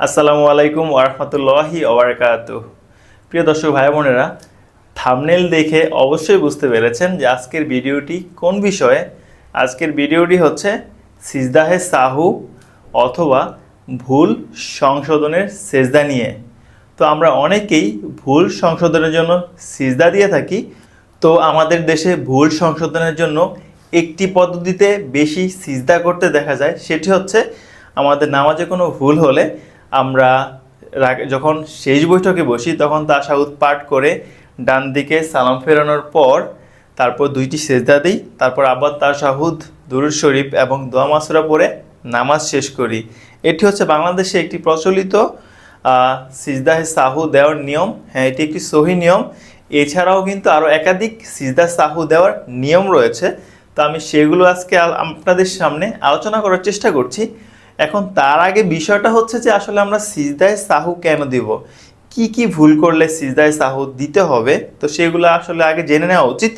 আসসালামু আলাইকুম ওরহমতুল্লাহি ওবরাকাত প্রিয় দর্শক ভাই বোনেরা থামনেল দেখে অবশ্যই বুঝতে পেরেছেন যে আজকের ভিডিওটি কোন বিষয়ে? আজকের ভিডিওটি হচ্ছে সিজদাহে সাহু অথবা ভুল সংশোধনের সেজদা নিয়ে। তো আমরা অনেকেই ভুল সংশোধনের জন্য সিজদা দিয়ে থাকি। তো আমাদের দেশে ভুল সংশোধনের জন্য একটি পদ্ধতিতে বেশি সিজদা করতে দেখা যায়, সেটি হচ্ছে আমাদের নামাজে কোনো ভুল হলে আমরা যখন শেষ বৈঠকে বসি, তখন তাশাহুদ পাঠ করে ডান দিকে সালাম ফেরানোর পর তারপর দুইটি সেজদা দিই, তারপর আবার তাশাহুদ দুরুদ শরীফ এবং দোয়া মাসুরা পরে নামাজ শেষ করি। এটি হচ্ছে বাংলাদেশে একটি প্রচলিত সিজদাহে সাহু দেওয়ার নিয়ম। হ্যাঁ এটি একটি সহি নিয়ম। এছাড়াও কিন্তু আরও একাধিক সিজদা সাহু দেওয়ার নিয়ম রয়েছে। তো আমি সেগুলো আজকে আপনাদের সামনে আলোচনা করার চেষ্টা করছি। এখন তার আগে বিষয়টা হচ্ছে যে আসলে আমরা সিজদায় সাহু কেন দিব? কি কি ভুল করলে সিজদায় সাহু দিতে হবে? তো সেগুলো আসলে আগে জেনে নেওয়া উচিত।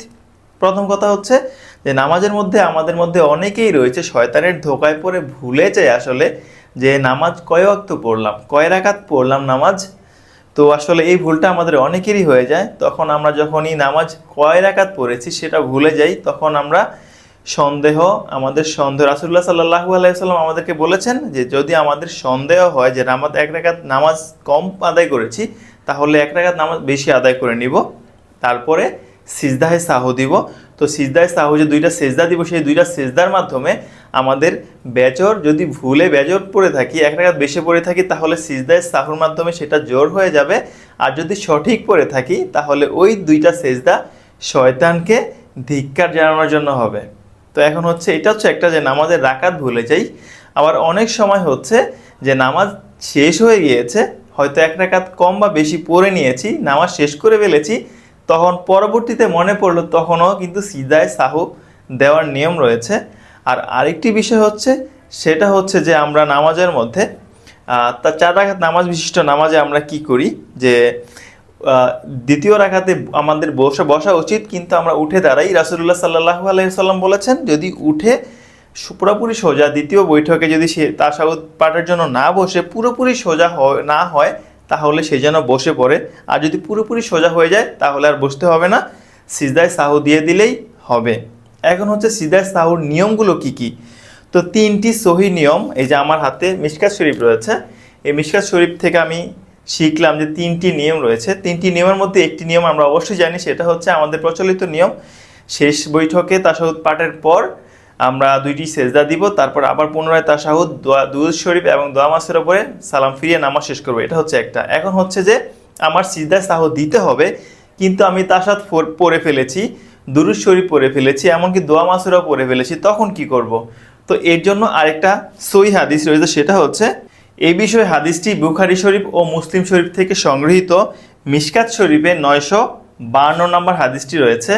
প্রথম কথা হচ্ছে যে নামাজের মধ্যে, আমাদের মধ্যে অনেকেই রয়েছে শয়তানের ধোকায় পড়ে ভুলে যায় আসলে যে নামাজ কয় ওয়াক্ত পড়লাম, কয় রাকাত পড়লাম নামাজ? তো আসলে এই ভুলটা আমাদের অনেকেরই হয়ে যায়। তখন আমরা যখনই নামাজ কয় রাকাত পড়েছি সেটা ভুলে যাই, তখন আমরা সন্দেহ, আমাদের সন্দেহ। রাসুল্লাহ সাল্লাহু আলাইসাল্লাম আমাদেরকে বলেছেন যে, যদি আমাদের সন্দেহ হয় যে, নামাজ এক রাকাত নামাজ কম আদায় করেছি, তাহলে এক রাকাত নামাজ বেশি আদায় করে নিব। তারপরে সিজদাহে সাহু দিব। তো সিজদাহে সাহু যে দুইটা সেজদা দিব, সেই দুইটা সেজদার মাধ্যমে আমাদের বেজর, যদি ভুলে বেজর পড়ে থাকি, এক রাকাত বেশি পড়ে থাকি, তাহলে সিজদাহে সাহুর মাধ্যমে সেটা জোর হয়ে যাবে। আর যদি সঠিক পড়ে থাকি, তাহলে ওই দুইটা সেজদা শয়তানকে ধিক্কার জানানোর জন্য হবে। তো এখন হচ্ছে এটা হচ্ছে একটা যে নামাজের রাকাত ভুলে যাই। আবার অনেক সময় হচ্ছে যে নামাজ শেষ হয়ে গিয়েছে, হয়তো এক রাকাত কম বা বেশি পড়ে নিয়েছি, নামাজ শেষ করে ফেলেছি, তখন পরবর্তীতে মনে পড়ল তখনও কিন্তু সিদায় সাহু দেওয়ার নিয়ম রয়েছে। আর আরেকটি বিষয় হচ্ছে, সেটা হচ্ছে যে আমরা নামাজের মধ্যে তা চার রাখাত নামাজ বিশিষ্ট নামাজে আমরা কি করি? যে দ্বিতীয় রাখাতে আমাদের বসা বসা উচিত, কিন্তু আমরা উঠে দাঁড়াই। রাসুল্লাহ সাল্লাহ আলাইসাল্লাম বলেছেন, যদি উঠে পুরোপুরি সোজা দ্বিতীয় বৈঠকে যদি সে তাসাউদ পাঠের জন্য না বসে, পুরোপুরি সোজা না হয়, তাহলে সে যেন বসে পড়ে। আর যদি পুরোপুরি সোজা হয়ে যায়, তাহলে আর বসতে হবে না। সিজদায় সাহু দিয়ে দিলেই হবে। এখন হচ্ছে সিজদায় সাহুর নিয়মগুলো কি কি? তো তিনটি সহি নিয়ম, এই যে আমার হাতে মিশকাত শরীফ রয়েছে, এই মিশকাত শরীফ থেকে আমি শিখলাম যে তিনটি নিয়ম রয়েছে। তিনটি নিয়মের মধ্যে একটি নিয়ম আমরা অবশ্যই জানি, সেটা হচ্ছে আমাদের প্রচলিত নিয়ম। শেষ বৈঠকে তাসাহুদ পাঠের পর আমরা দুইটি সেজদা দিব, তারপর আবার পুনরায় তাসাহুদ, দোয়া, দুরুদ শরীফ এবং দোয়া মাসের ওপরে সালাম ফিরিয়ে নামাজ শেষ করব। এটা হচ্ছে একটা। এখন হচ্ছে যে আমার সিজদায় সাহু দিতে হবে, কিন্তু আমি তাসাদ পরে ফেলেছি, দুরুদ শরীফ পরে ফেলেছি, এমনকি দোয়া মাসুরাও পরে ফেলেছি, তখন কি করব? তো এর জন্য আরেকটা সই হাদিস রয়েছে, সেটা হচ্ছে এই বিষয়ে হাদিসটি বুখারি শরীফ ও মুসলিম শরীফ থেকে সংগৃহীত। মিশকাত শরীফে নয়শো বান্ন নম্বর হাদিসটি রয়েছে।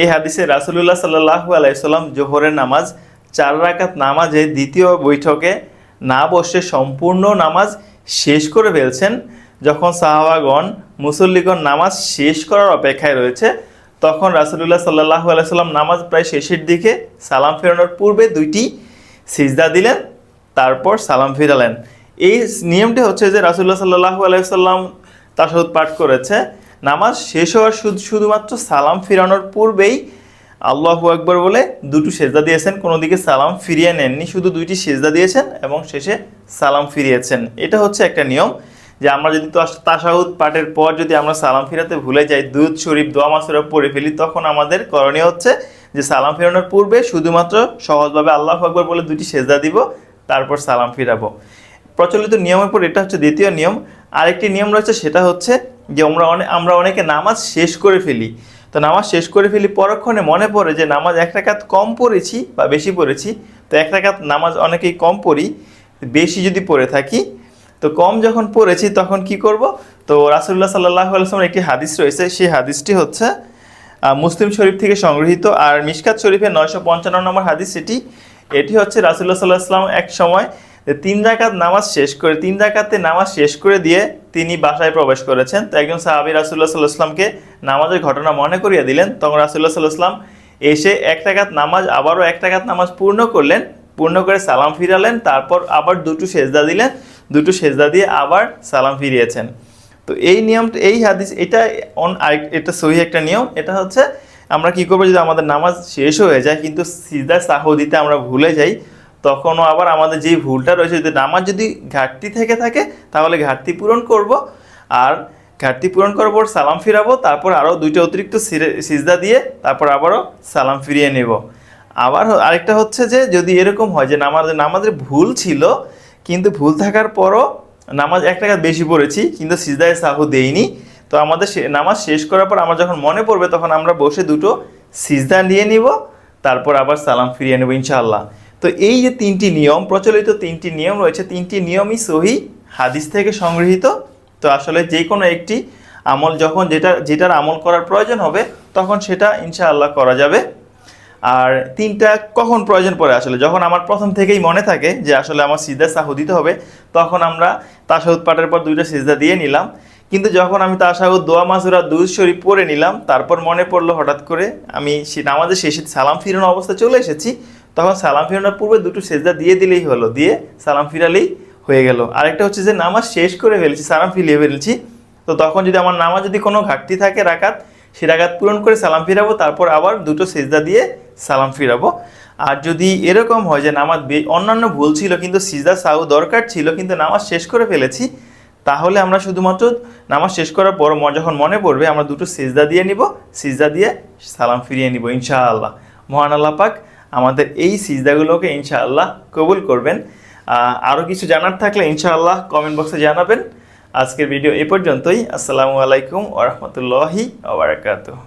এই হাদিসে রাসুলুল্লাহ সাল্লাহু আলাইসাল্লাম জোহরের নামাজ, চার রাকাত নামাজে দ্বিতীয় বৈঠকে না বসে সম্পূর্ণ নামাজ শেষ করে ফেলছেন। যখন সাহাবাগণ, মুসল্লিগণ নামাজ শেষ করার অপেক্ষায় রয়েছে, তখন রাসুলুল্লাহ সাল্লাহু আলাইসাল্লাম নামাজ প্রায় শেষের দিকে সালাম ফেরানোর পূর্বে দুইটি সিজদা দিলেন, তারপর সালাম ফিরালেন। এই নিয়মটি হচ্ছে যে রাসুল্লাহ সাল্লাহু আলাইসাল্লাম তাসাহুদ পাঠ করেছে, নামাজ শেষ হওয়ার শুধু শুধুমাত্র সালাম ফিরানোর পূর্বেই আল্লাহু আকবর বলে দুটো সেজদা দিয়েছেন, কোনো দিকে সালাম ফিরিয়ে নেননি, শুধু দুইটি সেজদা দিয়েছেন এবং শেষে সালাম ফিরিয়েছেন। এটা হচ্ছে একটা নিয়ম যে আমরা যদি তাস- তাসাহুদ পাঠের পর যদি আমরা সালাম ফিরাতে ভুলে যাই, দুধ, শরীফ, দোয়া মাসুরা পড়ে ফেলি, তখন আমাদের করণীয় হচ্ছে যে সালাম ফেরানোর পূর্বে শুধুমাত্র সহজভাবে আল্লাহ আকবর বলে দুটি সেজদা দিব, তারপর সালাম ফিরাবো। প্রচলিত নিয়মের পর এটা হচ্ছে দ্বিতীয় নিয়ম। আরেকটি নিয়ম রয়েছে, সেটা হচ্ছে যে আমরা অনেক আমরা অনেকে নামাজ শেষ করে ফেলি। তো নামাজ শেষ করে ফেলি পরক্ষণে মনে পড়ে যে নামাজ এক রাকাত কম পড়েছি বা বেশি পড়েছি। তো এক রাকাত নামাজ অনেকেই কম পড়ি, বেশি যদি পড়ে থাকি। তো কম যখন পড়েছি তখন কি করব? তো রাসুল্লাহ সাল্লাহ আলসালামের একটি হাদিস রয়েছে, সেই হাদিসটি হচ্ছে মুসলিম শরীফ থেকে সংগৃহীত। আর মিশকাত শরীফের নয়শো পঞ্চান্ন নম্বর হাদিস সেটি, এটি হচ্ছে রাসুল্লাহ সাল্লাহ আসলাম এক সময় তিন রাকাত নামাজ শেষ করে, তিন রাকাতে নামাজ শেষ করে দিয়ে তিনি বাসায় প্রবেশ করেছেন। তো একজন সাহাবি রাসুল্লাহ সাল্লাহ আসলামকে নামাজের ঘটনা মনে করিয়ে দিলেন। তখন রাসুল্লাহ সাল্লাহ এসে এক টাকাত নামাজ, আবারও এক টাকাত নামাজ পূর্ণ করলেন। পূর্ণ করে সালাম ফিরালেন, তারপর আবার দুটো সেজদা দিলেন। দুটো সেজদা দিয়ে আবার সালাম ফিরিয়েছেন। তো এই নিয়মটা এই হাদিস, এটা অন এটা সহি একটা নিয়ম। এটা হচ্ছে, আমরা কি করব যদি আমাদের নামাজ শেষ হয়ে যায়, কিন্তু সিজদা সাহ দিতে আমরা ভুলে যাই তখনও আবার আমাদের যেই ভুলটা রয়েছে, যদি নামাজ যদি ঘাটতি থেকে থাকে, তাহলে ঘাটতি পূরণ করব। আর ঘাটতি পূরণ করার পর সালাম ফিরাবো, তারপর আরও দুইটা অতিরিক্ত সিজদা দিয়ে তারপর আবারও সালাম ফিরিয়ে নেব। আবার আরেকটা হচ্ছে যে, যদি এরকম হয় যে নামাজ, নামাজের ভুল ছিল, কিন্তু ভুল থাকার পরও নামাজ এক টাকা বেশি পড়েছি, কিন্তু সিজদায় সাহু দেইনি, তো আমাদের নামাজ শেষ করার পর আমার যখন মনে পড়বে, তখন আমরা বসে দুটো সিজদা নিয়ে নিব, তারপর আবার সালাম ফিরিয়ে নেব ইনশাআল্লাহ। তো এই যে তিনটি নিয়ম, প্রচলিত তিনটি নিয়ম রয়েছে, তিনটি নিয়মই সহি হাদিস থেকে সংগৃহীত। তো আসলে যে কোনো একটি আমল যখন যেটা, যেটার আমল করার প্রয়োজন হবে, তখন সেটা ইনশাআল্লাহ করা যাবে। আর তিনটা কখন প্রয়োজন পড়ে আসলে? যখন আমার প্রথম থেকেই মনে থাকে যে আসলে আমার সিজদা সাহু দিতে হবে, তখন আমরা তাসাহুদ পাঠের পর দুইটা সিজদা দিয়ে নিলাম। কিন্তু যখন আমি তাসাহুদ, দোয়া মাসুরা দুধ শরীফ পরে নিলাম, তারপর মনে পড়ল হঠাৎ করে আমি নামাজের শেষে সালাম ফিরানো অবস্থা চলে এসেছি। তখন সালাম ফিরানোর পূর্বে দুটো সেজদা দিয়ে দিলেই হলো, দিয়ে সালাম ফিরালেই হয়ে গেল। আরেকটা হচ্ছে যে নামাজ শেষ করে ফেলছি, সালাম ফিরিয়ে ফেলছি। তো তখন যদি আমার নামাজ যদি কোনো ঘাটতি থাকে রাকাত, সে রাকাত পূরণ করে সালাম ফিরাবো, তারপর আবার দুটো সেজদা দিয়ে সালাম ফিরাবো। আর যদি এরকম হয় যে নামাজ অন্যান্য ভুল ছিল কিন্তু সিজদা সাউ দরকার ছিল, কিন্তু নামাজ শেষ করে ফেলেছি, তাহলে আমরা শুধুমাত্র নামাজ শেষ করার পর যখন মনে পড়বে আমরা দুটো সিজদা দিয়ে নিব, সিজদা দিয়ে সালাম ফিরিয়ে নিব ইনশাআল্লাহ। মহান আল্লাহ পাক আমাদের এই সিজদাগুলোকে ইনশাআল্লাহ কবুল করবেন। আরও কিছু জানার থাকলে ইনশাআল্লাহ কমেন্ট বক্সে জানাবেন। আজকের ভিডিও এ পর্যন্তই। আসসালামু আলাইকুম ওরহমতুল্লাহি ওবরাকাতুহ